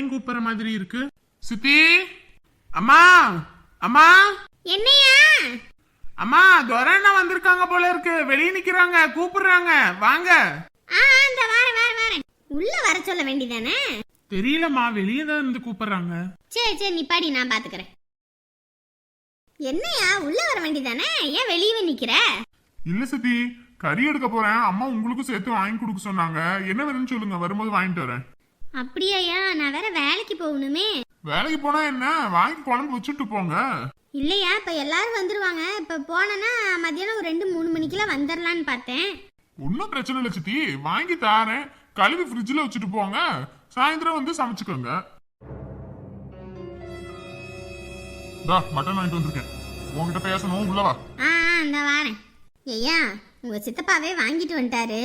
அண்ணன் கூப்பிடுற மாதிரி இருக்கு. சித்தி? அம்மா? அம்மா? என்னையா? அம்மா துரண்ணா வந்திருக்காங்க போல இருக்கு. வெளியே நிக்கிறாங்க கூப்பிடுறாங்க. வாங்க. ஆ ஆ, இந்த வாரேன் வாரேன் வாரேன். உள்ள வர சொல்ல வேண்டியதானே? தெரியலம்மா வெளியே தான் இருந்து கூப்பிடுறாங்க. சரி சரி நீ பாடி நான் பாத்துக்கிறேன். என்னையா உள்ள வர வேண்டியதானே? ஏன் வெளியவே நிக்கிற? இல்ல சித்தி கறி எடுக்க போறேன். அம்மா உங்களுக்கும் சேர்த்து வாங்கி கொடுக்க சொன்னாங்க. என்ன வேணும்னு சொல்லுங்க. வரும்போது வாங்கிட்டு வரேன். அப்படியாயா நான் வேற வேலைக்கு போகணுமே. வேலைக்கு போனா என்ன? வாங்கி குழம்பு வச்சுட்டு போங்க. இல்லையா இப்ப எல்லாரும் வந்துருவாங்க. இப்ப போனேன்னா மத்தியானம் ஒரு ரெண்டு மூணு மணிக்கெல்லாம் வந்துடலான்னு பார்த்தேன். ஒன்றும் பிரச்சனை இல்லை சித்தி. வாங்கி தாரேன். கழுவி ஃப்ரிட்ஜில் வச்சுட்டு போங்க. சாயந்தரம் வந்து சமைச்சுக்கோங்க. மட்டன் வாங்கிட்டு வந்திருக்கேன். உங்ககிட்ட பேசணும். உள்ளவா ஆ ஆ, இந்த வாரேன். ஐயா உங்க சித்தப்பாவே வாங்கிட்டு வந்துட்டாரு.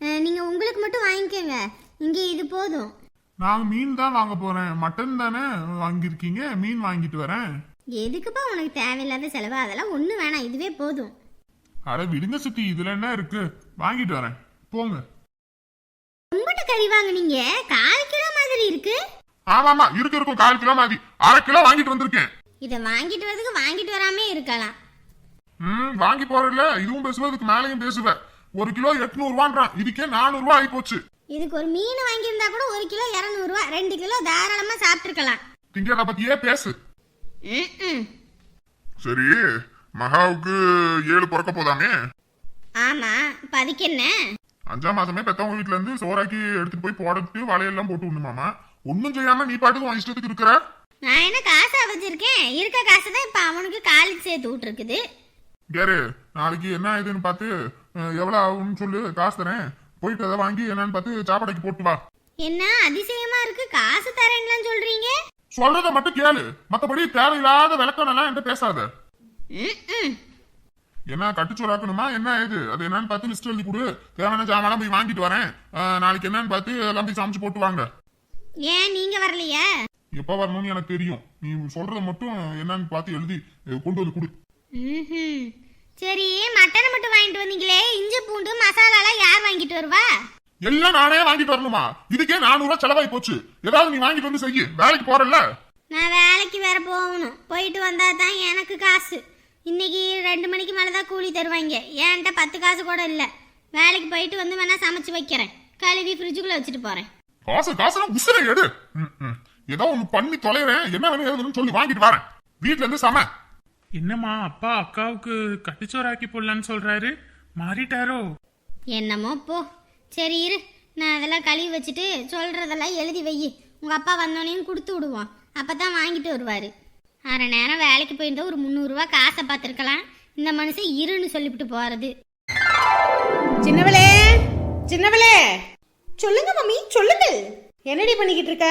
அஹ், நீங்க உங்களுக்கு மட்டும் வாங்கிக்கோங்க. இங்க இது போதும். நான் மீன் தான் வாங்க போறேன். மட்டன் தானே வாங்கியிருக்கீங்க? மீன் வாங்கிட்டு வரேன். எதுக்குப்பா உனக்கு தேவையில்லாத செலவு? அதெல்லாம் ஒண்ணு வேணாம். இதுவே போதும். அட விடுங்க சித்தி. இதுல என்ன இருக்கு? வாங்கிட்டு வரேன். போங்க. உங்கள்கிட்ட கறி வாங்குனீங்க. கால் கிலோ மாதிரி இருக்கு. ஆமாமா இருக்கு இருக்கும். கால் கிலோ மாதிரி. அரை கிலோ வாங்கிட்டு வந்திருக்கேன். இதை வாங்கிட்டு வரதுக்கு வாங்கிட்டு வராமே இருக்கலாம். ம் வாங்கி போறல இதுவும் பேசுவேன் இதுக்கு மேலேயும் பேசுவேன் ஒரு கிலோ எட்நூறு ரூபான்றான் இதுக்கே நானூறு ரூபாய் ஆகி போச்சு இதுக்கு ஒரு மீன் வாங்கியிருந்தா கூட ஒரு கிலோ இரநூறுவா ரெண்டு கிலோ தாராளமா சாப்பிட்டுருக்கலாம். திங்கிறத பத்தியே பேசு. ம்ம். சரி மகாவுக்கு ஏழு பிறக்க போதாமே? ஆமா இப்ப அதுக்கு என்ன? அஞ்சாம் மாசமே பெத்தவங்க வீட்ல இருந்து சோறாக்கி எடுத்துட்டு போய் போடத்துக்கு வலையெல்லாம் போட்டு விடணுமாமா ஒண்ணும் செய்யாம நீ பாட்டுக்கு உன் இஷ்டத்துக்கு இருக்கிற? நான் என்ன காசா வச்சிருக்கேன் இருக்க காசு தான் இப்ப அவனுக்கு காலுக்கு சேர்த்து விட்டுருக்குது. கேரு நாளைக்கு என்ன ஆகுதுன்னு பார்த்து அஹ், எவ்வளவு ஆகும்னு சொல்லு காசு தரேன். போயிட்டு அதை வாங்கி என்னன்னு பார்த்து சாப்பாடைக்கு போட்டு வா. என்ன அதிசயமா இருக்கு? காசு தரேன்லாம் சொல்றீங்க? சொல்றத மட்டும் கேளு. மத்தபடி தேவையில்லாத விளக்கணெல்லாம் என்கிட்ட பேசாத. என்ன கட்டுச்சோறாக்கணுமா என்ன ஏது? அது என்னன்னு பார்த்து லிஸ்ட் எழுதி கொடு. தேவையான ஜாமான் போய் வாங்கிட்டு வரேன். நாளைக்கு என்னன்னு பார்த்து எல்லாம் போய் சமைச்சு போட்டு வாங்க. ஏன் நீங்க வரலையா? எப்ப வரணும்னு எனக்கு தெரியும். நீ சொல்றத மட்டும் என்னன்னு பார்த்து எழுதி கொண்டு வந்து கொடு. சரி மட்டனை மட்டும் வாங்கிட்டு வந்தீங்களே. இஞ்சி பூண்டு மசாலாலாம் யார் வாங்கிட்டு வருவா? எல்லாம் நானே வாங்கிட்டு வரணுமா? இதுக்கே நானூறு ரூபாய் செலவாகி போச்சு. ஏதாவது நீ வாங்கிட்டு வந்து செய்யு. வேலைக்கு போறல்ல? நான் வேலைக்கு வேற போகணும். போயிட்டு வந்தா தான் எனக்கு காசு. இன்னைக்கு ரெண்டு மணிக்கு மேலே தான் கூலி தருவாங்க. என்கிட்ட பத்து காசு கூட இல்லை. வேலைக்கு போயிட்டு வந்து வேணா சமைச்சு வைக்கிறேன். கழுவி ஃப்ரிட்ஜுக்குள்ளே வச்சுட்டு போகிறேன் காசு காசுலாம் உசுரை எடு. ஏதோ ஒண்ணு பண்ணி தொலைறேன். என்ன வேணும் சொல்லி வாங்கிட்டு வரேன். வீட்ல இருந்து சம. என்னம்மா அப்பா அக்காவுக்கு கட்டுச்சோறாக்கி போடலான்னு சொல்றாரு. மாறிட்டாரோ? என்னமோ போ. சரி இரு. நான் அதெல்லாம் கழுவி வச்சுட்டு சொல்கிறதெல்லாம் எழுதி வை உங்கள் அப்பா வந்தோடனையும் கொடுத்து விடுவோம். அப்போ தான் வாங்கிட்டு வருவார். அரை நேரம் வேலைக்கு போயிருந்தா ஒரு முந்நூறுரூவா காசை பார்த்துருக்கலாம். இந்த மனுஷன் இருன்னு சொல்லிவிட்டு போகிறது சின்னவளே சின்னவளே. சொல்லுங்க மம்மி சொல்லுங்க என்னடி பண்ணிக்கிட்டு இருக்க?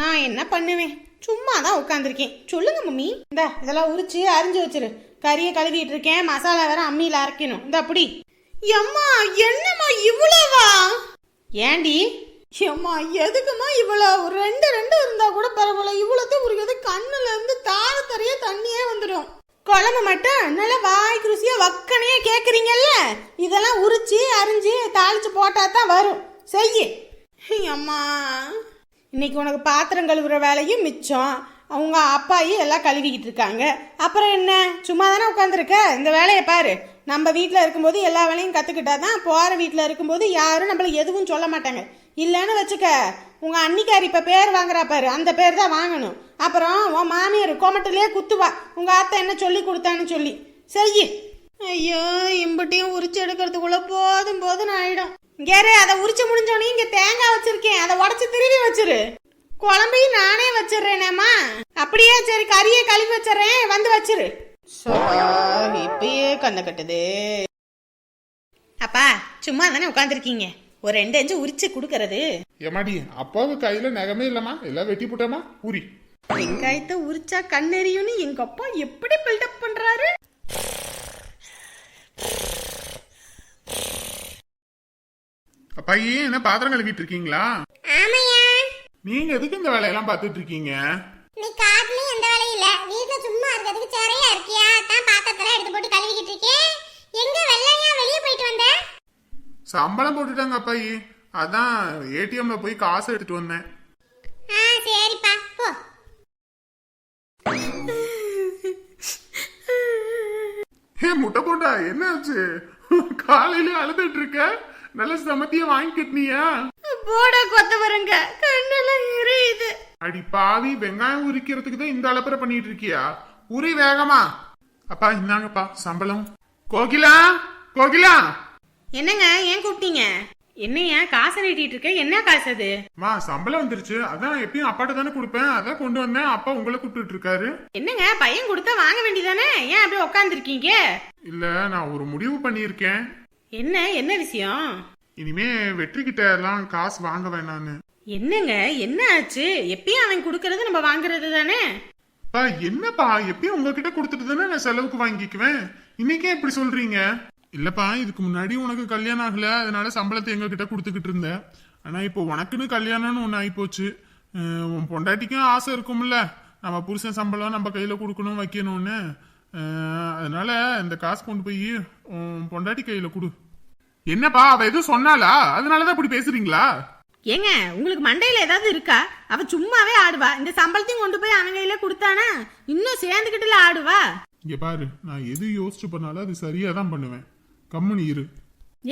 நான் என்ன பண்ணுவேன்? சும்மா தான் உட்காந்துருக்கேன் சொல்லுங்க மம்மி. இந்த இதெல்லாம் உரிச்சு அரிஞ்சு வச்சிரு. கறியை கழுவிட்டு இருக்கேன். மசாலா வேற அம்மியில் அரைக்கணும். இந்த அப்படி. எம்மா என்னம்மா இவ்வளவா? ஏண்டி? எம்மா எதுக்குமா ஒரு ரெண்டு ரெண்டு இருந்தா கூட பரவாயில்ல. இவ்வளோத்தையும் உரிக்கிறது கண்ணுல இருந்து தார தரைய தண்ணியே வந்துடும் குழம்பு மட்டும் நல்லா வாய்க்கு ருசியா வக்கனையே கேட்குறீங்கல்ல இதெல்லாம் உரிச்சு அரிஞ்சு தாளிச்சு போட்டா தான் வரும். செய்யு. அம்மா இன்னைக்கு உனக்கு பாத்திரம் கழுவுற வேலையும் மிச்சம். அவங்க அப்பாயும் எல்லாம் கழுவிக்கிட்டு இருக்காங்க. அப்புறம் என்ன? சும்மா தானே உட்காந்துருக்க இந்த வேலையை பாரு. நம்ம வீட்டில் இருக்கும்போது எல்லா வேலையும் கற்றுக்கிட்டா தான் போகிற வீட்டில் இருக்கும்போது யாரும் நம்மளை எதுவும் சொல்ல மாட்டாங்க. இல்லைன்னு வச்சுக்க. உங்கள் அன்னிக்கார் இப்போ பேர் வாங்குறா பாரு. அந்த பேர் தான் வாங்கணும். அப்புறம் உன் மாமியார் கோமட்டிலே குத்துவா. உங்கள் அத்தை என்ன சொல்லி கொடுத்தான்னு சொல்லி. சரி ஐயோ இம்புட்டியும் உரிச்சு எடுக்கிறதுக்குள்ளே போதும் போதும் ஆயிடும். இங்கேரு அதை உரிச்சு முடிஞ்சோடனே இங்க தேங்காய் வச்சிருக்கேன். அதை உடச்சு திருவி வச்சிரு. குழம்பையும் நானே வச்சிடுறேனேம்மா. அப்படியே சரி கறியை கழுவி வச்சிடுறேன். வந்து வச்சிரு. இப்பயே கண்ண கட்டுது. அப்பா சும்மா தானே உட்காந்துருக்கீங்க ஒரு ரெண்டு அஞ்சு உரிச்சு கொடுக்கறது. ஏமாடி அப்பாவுக்கு கையில நகமே இல்லம்மா. எல்லாம் வெட்டி போட்டோமா பூரி வெங்காயத்தை உரிச்சா கண்ணெறியும்னு எங்க அப்பா எப்படி பில்டப் பண்றாரு? பையன் என்ன பாத்திரம் கழுவிட்டு இருக்கீங்களா? ஆமையா நீங்க எதுக்கு இந்த வேலையெல்லாம் பார்த்துட்டு இருக்கீங்க? நீ காட்டுலயும் எந்த வேலையும் இல்ல. வீட்டுல சும்மா இருக்கிறதுக்கு சேரையா இருக்கியா? தான் பாத்திரத்தெல்லாம் எடுத்து போட்டு கழுவிக்கிட்டு இருக்கேன் எங்க வெள்ளையா வெளியே போயிட்டு வந்த? சம்பளம் போட்டுட்டாங்க அப்பாயி. அதான் ஏடிஎம்ல போய் காசு எடுத்துட்டு வந்தேன். ஆ சரிப்பா. போ. முட்டை போட்டா என்ன ஆச்சு? காலையில அழுதுட்டு இருக்க? நல்ல சமத்திய வாங்கி கட்டினியா போட கொத்த வருங்க கண்ணெல்லாம் எரியுது. அடி பாவி வெங்காயம் உரிக்கிறதுக்கு தான் இந்த அலப்பறை பண்ணிட்டு இருக்கியா உரி வேகமா. அப்பா இந்தாங்கப்பா சம்பளம். கோகிலா கோகிலா. என்னங்க ஏன் கூப்பிட்டீங்க? என்னையா காசை நீட்டிட்டு இருக்க? என்ன காசு அது? மா சம்பளம் வந்துருச்சு. அதான் எப்பயும் அப்பாட்ட தானே கொடுப்பேன். அதான் கொண்டு வந்தேன். அப்பா உங்களை கூப்பிட்டு இருக்காரு. என்னங்க பையன் கொடுத்தா வாங்க வேண்டியதானே? ஏன் அப்படியே உட்காந்துருக்கீங்க இல்ல நான் ஒரு முடிவு பண்ணியிருக்கேன். என்ன என்ன விஷயம்? இனிமே வெற்றி கிட்ட எல்லாம் காசு வாங்க வேணான்னு. என்னங்க என்ன ஆச்சு? எப்பயும் அவன் கொடுக்கறது நம்ம வாங்குறது தானே? என்னப்பா? எப்பயும் உங்ககிட்ட கொடுத்துட்டு தானே நான் செலவுக்கு வாங்கிக்குவேன்? இன்னைக்கே இப்படி சொல்றீங்க? இல்லப்பா இதுக்கு முன்னாடி உனக்கு கல்யாணம் ஆகல அதனால சம்பளத்தை எங்க கிட்ட கொடுத்துக்கிட்டு இருந்தேன் ஆனா இப்போ உனக்குன்னு கல்யாணம்னு ஒண்ணு ஆயிப்போச்சு. உன் பொண்டாட்டிக்கும் ஆசை இருக்கும்ல. நம்ம புருஷன் சம்பளம் நம்ம கையில கொடுக்கணும் வைக்கணும்னு. அதனால இந்த காசு கொண்டு போய் உன் பொண்டாட்டி கையில கொடு. என்னப்பா அவ எதுவும் சொன்னாலா அதனாலதான் இப்படி பேசுறீங்களா? ஏங்க உங்களுக்கு மண்டையில ஏதாவது இருக்கா? அவ சும்மாவே ஆடுவா. இந்த சம்பளத்தையும் கொண்டு போய் அவன் கையில கொடுத்தானா? இன்னும் சேர்ந்துக்கிட்டுல ஆடுவா? இங்க பாரு நான் எது யோசிச்சு பண்ணாலும் அது சரியா தான் பண்ணுவேன். கம்முனு இரு.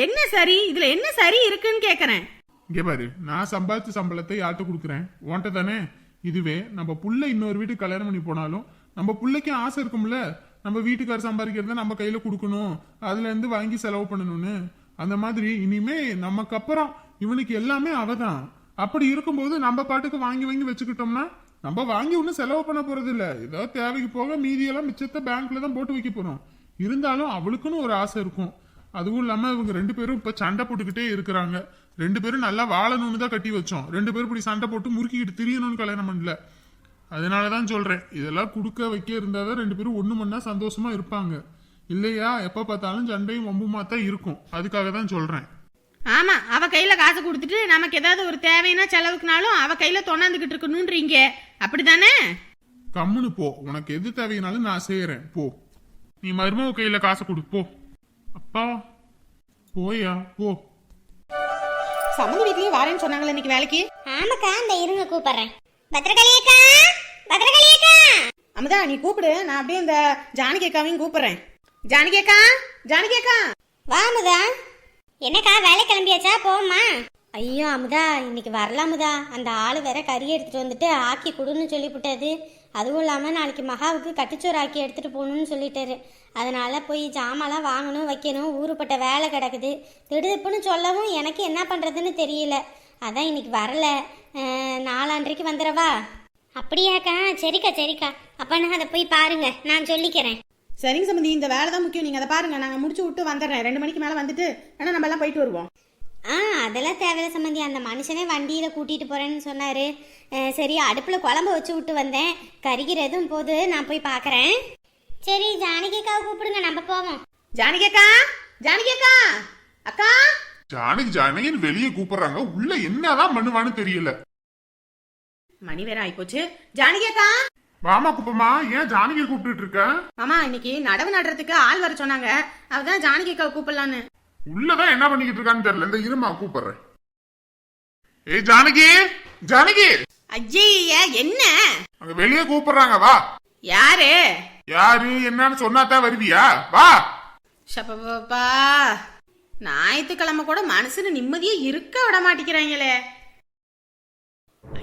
என்ன சரி? இதுல என்ன சரி இருக்குன்னு கேக்குறேன். இங்க பாரு நான் சம்பாதிச்ச சம்பளத்தை யார்கிட்ட கொடுக்குறேன்? உன்கிட்ட தானே? இதுவே நம்ம புள்ள இன்னொரு வீட்டுக்கு கல்யாணம் பண்ணி போனாலும் நம்ம புள்ளைக்கும் ஆசை இருக்கும்ல? நம்ம வீட்டுக்கார் சம்பாதிக்கிறத நம்ம கையில கொடுக்கணும். அதுல இருந்து வாங்கி செலவு பண்ணணும்னு. அந்த மாதிரி இனிமே நமக்கு அப்புறம் இவனுக்கு எல்லாமே அவதான். அப்படி இருக்கும்போது நம்ம பாட்டுக்கு வாங்கி வாங்கி வச்சுக்கிட்டோம்னா நம்ம வாங்கி ஒன்றும் செலவு பண்ண போறது இல்லை ஏதோ தேவைக்கு போக மீதியெல்லாம் மிச்சத்தை பேங்க்ல தான் போட்டு வைக்க போறோம். இருந்தாலும் அவளுக்குன்னு ஒரு ஆசை இருக்கும். அதுவும் இல்லாம இவங்க ரெண்டு பேரும் இப்ப சண்டை போட்டுக்கிட்டே இருக்கிறாங்க. ரெண்டு பேரும் நல்லா வாழணும்னு தான் கட்டி வச்சோம். ரெண்டு பேரும் இப்படி சண்டை போட்டு முறுக்கிக்கிட்டு திரியணும்னு கல்யாணம் பண்ணல. அதனாலதான் சொல்றேன். இதெல்லாம் கொடுக்க வைக்க இருந்தாதான் ரெண்டு பேரும் ஒண்ணு மண்ணா சந்தோஷமா இருப்பாங்க. இல்லையா? எப்ப பார்த்தாலும் சண்டையும் வம்புமா தான் இருக்கும். அதுக்காக தான் சொல்றேன். ஆமா அவ கையில காசு கொடுத்துட்டு நமக்கு ஏதாவது ஒரு தேவைன்னா செலவுக்குனாலும் அவ கையில தொண்ணாந்துகிட்டு இருக்கணும்ன்றீங்க. அப்படிதானே கம்முனு போ. உனக்கு எது தேவைனாலும் நான் செய்யறேன் போ. நீ மருமக கையில காசை கொடு. போ. அப்பா போயா? போ. சம்மந்தி வீட்லயே வாரேன்னு சொன்னாங்களே இன்னைக்கு வேலைக்கு? ஆமாக்கா இந்த இருங்க கூப்பிடுறேன். பத்திரகாளி அக்கா பத்திரகாளி அக்கா அமுதா நீ கூப்பிடு. நான் அப்படியே இந்த ஜானகி அக்காவையும் கூப்பிடுறேன். ஜானகி அக்கா ஜானகி அக்கா வா அமுதா. என்னக்கா வேலை கிளம்பியாச்சா? போம்மா ஐயோ அமுதா இன்னைக்கு வரலாமுதா அந்த ஆள் வேற கறி எடுத்துட்டு வந்துட்டு ஆக்கி கொடுன்னு சொல்லிவிட்டது. அதுவும் இல்லாமல் நாளைக்கு மகாவுக்கு கட்டுச்சோறு ஆக்கி எடுத்துகிட்டு போகணும்னு சொல்லிட்டாரு. அதனால் போய் ஜாமான்லாம் வாங்கணும் வைக்கணும். ஊருப்பட்ட வேலை கிடக்குது. திடுதுப்புன்னு சொல்லவும் எனக்கு என்ன பண்ணுறதுன்னு தெரியல. அதான் இன்னைக்கு வரல. அஹ், நாளான்றைக்கு வந்துடவா? அப்படியாக்கா சரிக்கா சரிக்கா. அப்போ நான் அதை போய் பாருங்க. நான் சொல்லிக்கிறேன். சரிங்க சம்மந்தி இந்த வேலை தான் முக்கியம். நீங்க அதை பாருங்க நாங்க முடிச்சு விட்டு வந்துடுறேன். ரெண்டு மணிக்கு மேல வந்துட்டு வேணா நம்ம எல்லாம் போயிட்டு வருவோம். ஆ அதெல்லாம் தேவையில்ல சம்மந்தி அந்த மனுஷனே வண்டியில் கூட்டிகிட்டு போகிறேன்னு சொன்னார். சரி அடுப்பில் குழம்பு வச்சு விட்டு வந்தேன். கறிக்கிறதும் போது நான் போய் பார்க்குறேன் சரி ஜானகிக்காவை கூப்பிடுங்க நம்ம போவோம். ஜானகி அக்கா ஜானகி அக்கா. அக்கா ஜானகி ஜானகின்னு வெளியே கூப்பிடுறாங்க. உள்ள என்னதான் பண்ணுவான்னு தெரியல. மணி வேற ஆயிப்போச்சு. ஜானகி அக்கா வாமா குப்பமா ஏன் ஜானகி கூப்பிட்டுட்டு இருக்க? மாமா இன்னைக்கு நடவு நடுறதுக்கு ஆள் வர சொன்னாங்க. அவதான் ஜானகி அக்காவை கூப்பிடலான்னு. உள்ளதான் என்ன பண்ணிக்கிட்டு இருக்கான்னு தெரியல. இந்த இருமா கூப்பிடுறேன். ஏய் ஜானகி ஜானகி! ஐய என்ன? அங்க வெளியே கூப்பிடுறாங்க வா. யாரு? யாரு என்னன்னு சொன்னாதான் வருவியா? வா. ஷப்பப்பா ஞாயிற்றுக்கிழமை கூட மனசுல நிம்மதியே இருக்க விட மாட்டேங்கிறாங்களே.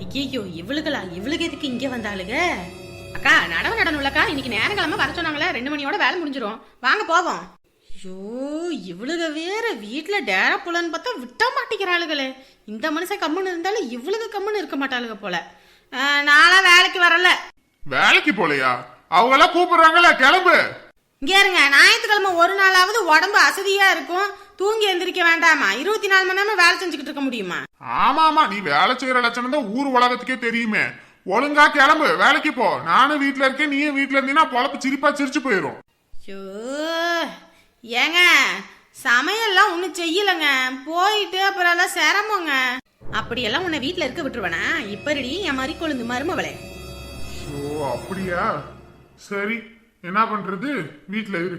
ஐயோ இவளுகளா? இவளுக்கு எதுக்கு இங்க வந்தாளுக? அக்கா நடவு நடனும்லக்கா. இன்னைக்கு நேரங்கிழமை வர சொன்னாங்களே ரெண்டு மணியோட வேலை முடிஞ்சிரும். வாங்க போவோம். ஐயோ இவளுக வேற வீட்டுல டேரா புலன்னு பார்த்தா விட்ட மாட்டேங்கிறாளுகளே இந்த மனுஷன் கம்முன்னு இருந்தாலும் இவளுக கம்முன்னு இருக்க மாட்டாளுக போல. ஆஹ், நான்லாம் வேலைக்கு வரல. வேலைக்கு போலையா? அவங்க எல்லாம் கூப்பிடுறாங்கல்ல கிளம்பு. இங்க இருங்க ஞாயிற்றுக்கிழமை ஒரு நாளாவது உடம்பு அசதியா இருக்கும். தூங்கி எந்திரிக்க வேண்டாமா? இருபத்தி நாலு மணி நேரம் வேலை செஞ்சுக்கிட்டு இருக்க முடியுமா? ஆமா ஆமா நீ வேலை செய்யற லட்சணம் தான் ஊர் உலகத்துக்கே தெரியுமே. ஒழுங்கா கிளம்பு வேலைக்கு போ. நானும் வீட்ல இருக்கேன் நீயும் வீட்ல இருந்தீங்கன்னா பொழப்பு சிரிப்பா சிரிச்சு போயிரும். ஐயோ ஏங்க சமையல்லாம் ஒன்றும் செய்யலைங்க. போயிட்டு அப்புறம் எல்லாம் சிரமங்க. அப்படியெல்லாம் உன்னை வீட்டில் இருக்க விட்டுருவேனா? இப்படி என் மாதிரி கொழுந்து மருமவளே. ஓ அப்படியா? சரி என்ன பண்றது? வீட்ல இரு.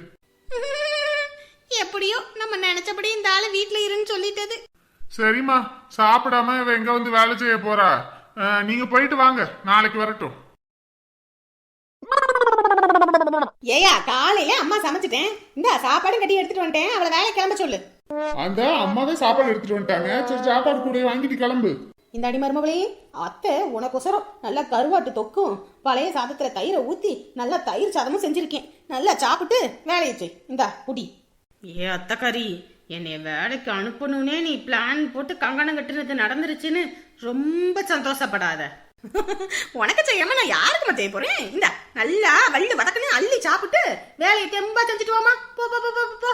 எப்படியோ நம்ம நினைச்சபடி இந்த ஆளு வீட்டில் இருன்னு சொல்லிட்டது. சரிம்மா சாப்பிடாம இவ எங்க வந்து வேலை செய்ய போறா? நீங்க போயிட்டு வாங்க. நாளைக்கு வரட்டும். ஏயா காலையில அம்மா சமைச்சிட்டேன். இந்த சாப்பாடும் கட்டி எடுத்துட்டு வந்துட்டேன். அவளை வேலை கிளம்ப சொல்லு. அந்த அம்மாவே சாப்பாடு எடுத்துட்டு வந்துட்டாங்க. சரி சாப்பாடு கூட வாங்கிட்டு கிளம்பு. இந்த அடி மருமகளே அத்தை உனக்கொசரம் நல்லா கருவாட்டு தொக்கும் பழைய சாதத்துல தயிரை ஊத்தி நல்லா தயிர் சாதமும் செஞ்சிருக்கேன். நல்லா சாப்பிட்டு வேலையை செய். இந்தா குடி. ஏ அத்தக்காரி என்னைய வேலைக்கு அனுப்பணும்னே நீ பிளான் போட்டு கங்கணம் கட்டுறது நடந்துருச்சுன்னு ரொம்ப சந்தோஷப்படாத. உனக்கு செய்யாம நான் யாருக்குமா செய்ய போறேன்? இந்த நல்லா வள்ளி வதக்கணும் அள்ளி சாப்பிட்டு வேலையை தெம்பா செஞ்சுட்டு வாமா போ போ போ, போ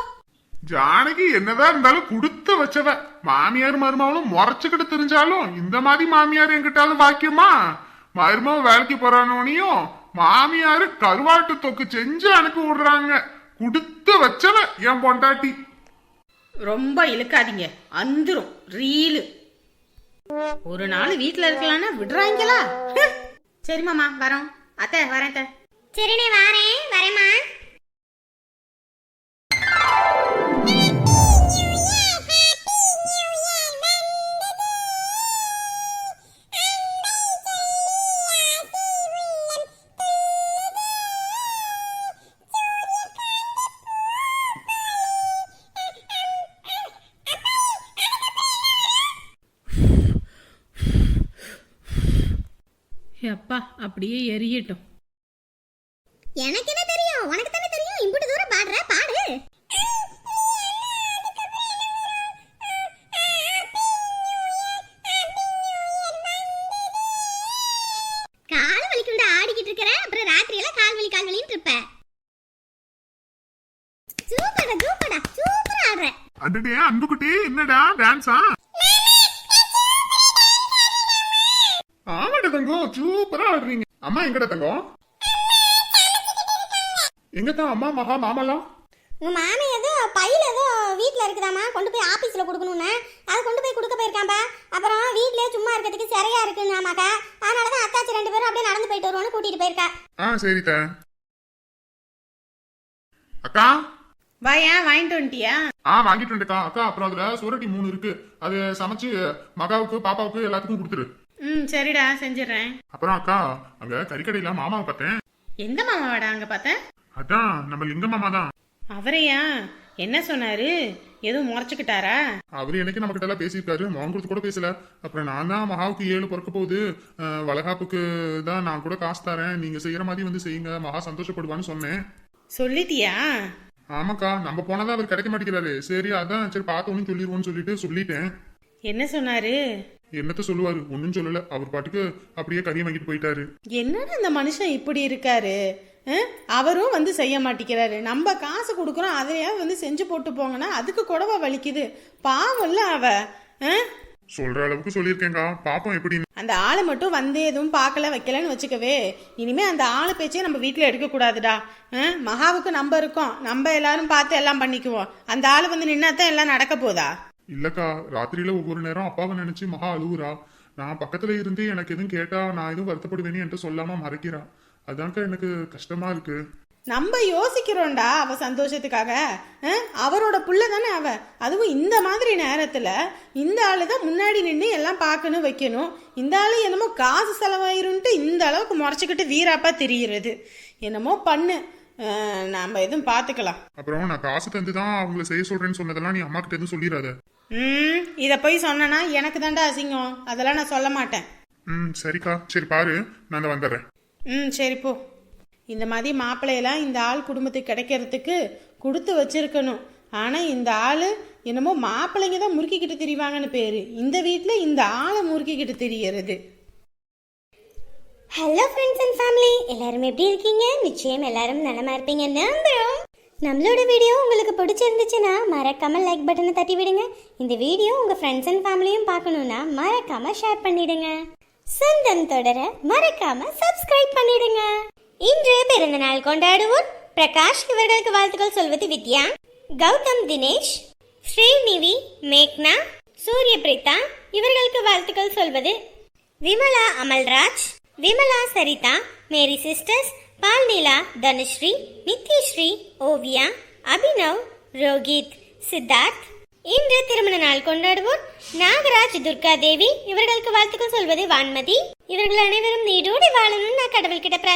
ஜானகி என்னதான் இருந்தாலும் கொடுத்து வச்சவ. மாமியார் மருமகளும் முறைச்சுக்கிட்டு தெரிஞ்சாலும் இந்த மாதிரி மாமியார் என்கிட்டாலும் பாக்கியமா? மருமக வேலைக்கு போறானோனையும் மாமியாரு கருவாட்டு தொக்கு செஞ்சு அனுப்பி விடுறாங்க. கொடுத்து வச்சவ என் பொண்டாட்டி. ரொம்ப இழுக்காதீங்க. அந்துரும். ரீலு. ஒரு நாள் வீட்டுல இருக்கலாம்னா விடுறாங்களா சரி மாமா வரோம். அத்தை வரேன் அத்தை. சரிண்ணே வாரேன். வரேம்மா. அப்படியே எரியட்டும். எனக்கு என்ன தெரியும்? உனக்கு தானே தெரியும்? இம்புட்டு தூரம் பாடுற பாடு. கால் வலிக்குண்டு ஆடிக்கிட்டு இருக்கிற. அப்புறம் ராத்திரி எல்லாம் கால் வலி கால் வலின்னு இருப்ப. சூப்பர்டா சூப்பர்டா சூப்பரா ஆடுற. அடடே அன்புக்குட்டி என்னடா டான்ஸா அம்மா எங்கடா தங்கம்? எங்கதான் அம்மா மகா மாமாலாம் உங்க மாமி ஏதோ பையில ஏதோ வீட்ல இருக்குதாமா கொண்டு போய் ஆபீஸ்ல கொடுக்கணும்னு. அதை கொண்டு போய் கொடுக்க போயிருக்காம்பா. அப்புறம் வீட்லயே சும்மா இருக்கிறதுக்கு சரியா இருக்குன்னாமாக்கா அதனாலதான் அத்தாச்சி ரெண்டு பேரும் அப்படியே நடந்து போயிட்டு வருவோம்னு கூட்டிட்டு போயிருக்கா. ஆ சரி த அக்கா? வாயா வாங்கிட்டு வந்துட்டியா? ஆ வாங்கிட்டு வந்துட்டேக்கா. அக்கா அப்புறம் அதுல சுரட்டி மூணு இருக்கு. அது சமைச்சு மகாவுக்கு பாப்பாவுக்கு எல்லாத்துக்கும் கொடுத்துரு. ம் சரிடா செஞ்சிடுறேன். அப்புறம் அக்கா அங்க கறிக்கடையில மாமாவை பார்த்தேன். எந்த மாமாவாடா அங்க பார்த்தேன் அதான் நம்ம லிங்க மாமா தான். அவரையா? என்ன சொன்னாரு? எதுவும் முறைச்சுக்கிட்டாரா? அவரு எனக்கு நம்ம கிட்ட எல்லாம் பேசியிருக்காரு மோகம் கொடுத்து கூட பேசல. அப்புறம் நான் தான் மகாவுக்கு ஏழு பிறக்க போகுது. அஹ், வளகாப்புக்கு தான் நான் கூட காசு தரேன். நீங்க செய்யற மாதிரி வந்து செய்யுங்க. மகா சந்தோஷப்படுவான்னு சொன்னேன். சொல்லிட்டியா? ஆமாக்கா நம்ம போனதான் அவர் கிடைக்க மாட்டேங்கிறாரு. சரி அதான் சரி பார்த்தோன்னு சொல்லிடுவோம்னு சொல்லிட்டு சொல்லிட்டேன். என்ன சொன்னாரு? என்னத்த சொல்லுவாரு? ஒன்னும் சொல்லல. அவர் பாட்டுக்கு அப்படியே கறியை வாங்கிட்டு போயிட்டாரு. என்னடா இந்த மனுஷன் இப்படி இருக்காரு? அவரும் வந்து செய்ய மாட்டேங்கிறாரு. நம்ம காசு கொடுக்குறோம். அதையா வந்து செஞ்சு போட்டு போங்கன்னா அதுக்கு கூடவா வலிக்குது. பாவம்ல அவ? சொல்ற அளவுக்கு சொல்லியிருக்கேங்க்கா பாப்போம் எப்படின்னு அந்த ஆளை மட்டும் வந்து எதுவும் பார்க்கல வைக்கலன்னு வச்சுக்கவே. இனிமே அந்த ஆளு பேச்சே நம்ம வீட்டில் எடுக்கக்கூடாதுடா? மகாவுக்கு நம்ம இருக்கோம். நம்ம எல்லாரும் பார்த்து எல்லாம் பண்ணிக்குவோம். அந்த ஆள் வந்து நின்னாதான் எல்லாம் நடக்க போதா? இல்லக்கா ராத்திரியில ஒவ்வொரு நேரம் அப்பாவை நினைச்சு மகா அழுவுறா. நான் பக்கத்துல இருந்து எனக்கு எதுவும் கேட்டா நான் எதுவும் வருத்தப்படுவேன்னு என்கிட்ட சொல்லாம மறைக்கிறா. அதான்க்கா எனக்கு கஷ்டமா இருக்கு. நம்ம யோசிக்கிறோம்டா அவ சந்தோஷத்துக்காக? அவரோட புள்ள தானே அவ. அதுவும் இந்த மாதிரி நேரத்துல இந்த ஆளு தான் முன்னாடி நின்று எல்லாம் பார்க்கணும் வைக்கணும். இந்த ஆளு என்னமோ காசு செலவாயிருன்ட்டு இந்த அளவுக்கு முறைச்சிக்கிட்டு வீராப்பா தெரியுறது. என்னமோ பண்ணு. நாம எதுவும் பார்த்துக்கலாம். அப்புறம் நான் காசு தந்து தான் அவங்கள செய்ய சொல்றேன்னு சொன்னதெல்லாம் நீ அம்மா கிட்ட எதுவும் சொல்லிடாத. இதை போய் சொன்னனா எனக்கு தான்டா அசிங்கம். அதெல்லாம் நான் சொல்ல மாட்டேன். ம் சரிக்கா. சரி பாரு. நான் வந்துடுறேன். ம் சரி போ. இந்த மாதிரி மாப்பிள்ளையெல்லாம் இந்த ஆள் குடும்பத்துக்கு கிடைக்கிறதுக்கு கொடுத்து வச்சிருக்கணும். ஆனால் இந்த ஆள் என்னமோ மாப்பிள்ளைங்க தான் முறுக்கிக்கிட்டு திரிவாங்கன்னு பேர். இந்த வீட்டில் இந்த ஆளை முறுக்கிக்கிட்டு திரியறது. ஹலோ ஃப்ரெண்ட்ஸ் அண்ட் ஃபேமிலி எல்லாரும் எப்படி இருக்கீங்க? நிச்சயம் எல்லாரும் நலமா இருப்பீங்க. நம்புறோம். நம்மளோட வீடியோ உங்களுக்கு பிடிச்சிருந்துச்சுன்னா மறக்காமல் லைக் பட்டனை தட்டி விடுங்க. இந்த வீடியோ உங்கள் ஃப்ரெண்ட்ஸ் அண்ட் ஃபேமிலியும் பார்க்கணும்னா மறக்காம ஷேர் பண்ணிடுங்க. சொந்தம் தொடர மறக்காம சப்ஸ்கிரைப் பண்ணிடுங்க. இன்று பிறந்த நாள் கொண்டாடுவோர் பிரகாஷ் இவர்களுக்கு வாழ்த்துக்கள் சொல்வது வித்யா கௌதம் தினேஷ் ஸ்ரீநிவி மேக்னா சூரிய பிரீதா இவர்களுக்கு வாழ்த்துக்கள் சொல்வது விமலா அமல்ராஜ் விமலா சரிதா மேரி சிஸ்டர்ஸ் பால்நிலா தனுஸ்ரீ நித்யஸ்ரீ ஓவியா அபினவ் ரோஹித் சித்தார்த். இன்று திருமண நாள் கொண்டாடுவோர் நாகராஜ் துர்கா தேவி. இவர்களுக்கு வாழ்த்துக்கள் சொல்வது வான்மதி. இவர்கள் அனைவரும் நீடோடி வாழணும்னு நான் கடவுள்கிட்ட பிரார்த்தனை